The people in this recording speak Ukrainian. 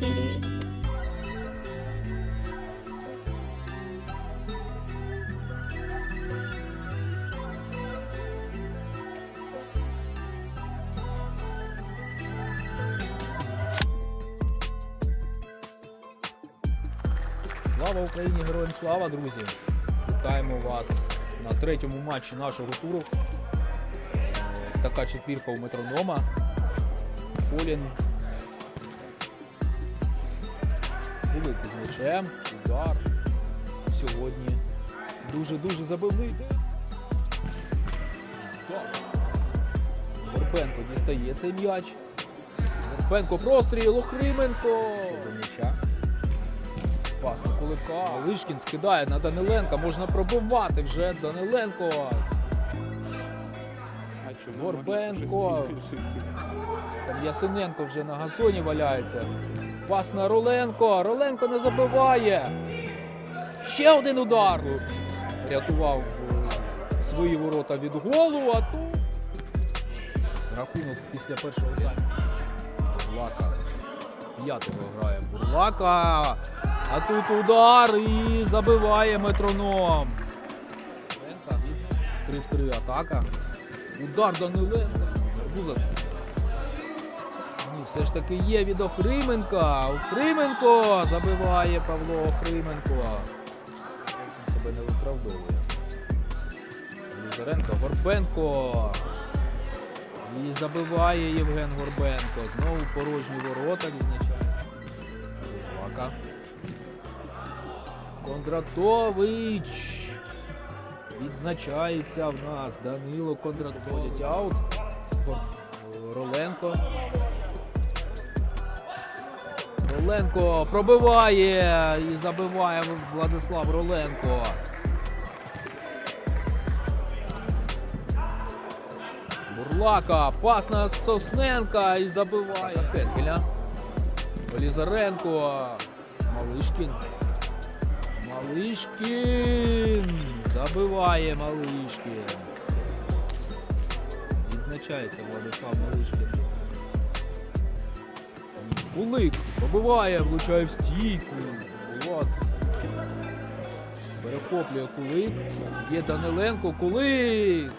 серії. Слава Україні! Героям слава, друзі! Вітаємо вас на третьому матчі нашого туру. Е, Така четвірка у метронома. Полін. Великий з м'ячем. Удар. Сьогодні дуже-дуже забивний день. Так. Горбенко дістає цей м'яч. Горбенко простріл, Охрименко. До м'яча. Пас на кулика. Лишкін скидає на Даниленка. Можна пробивати вже Даниленко. Горбенко. Там Ясиненко вже на газоні валяється. Пас на Роленко. Роленко не забиває. Ще один удар. Рятував свої ворота від голу, а тут рахунок після першого тайму. Бурлака. П'ятого грає Бурлака. А тут удар і забиває метроном. 3-3 атака. Удар Даниленка. Гарбуза. Ні, все ж таки є від Охрименка. Охрименко забиває Павло Охрименко. Зовсім себе не виправдовує. Лізаренко, Горбенко. І забиває Євген Горбенко. Знову порожні ворота відзначає. Лака. Відзначається в нас Данило Кондратович. Аут. Роленко. Роленко пробиває і забиває Владислав Роленко. Бурлака, пас на Сосненка і забиває Хенкеля. Лізаренко. Малишкін. Малишкін. Забиває Малишкін. Відзначається Владислав Малишкін. Кулик побиває, влучає в стійку. Влад. Перехоплює Кулик. Є Даниленко. Кулик.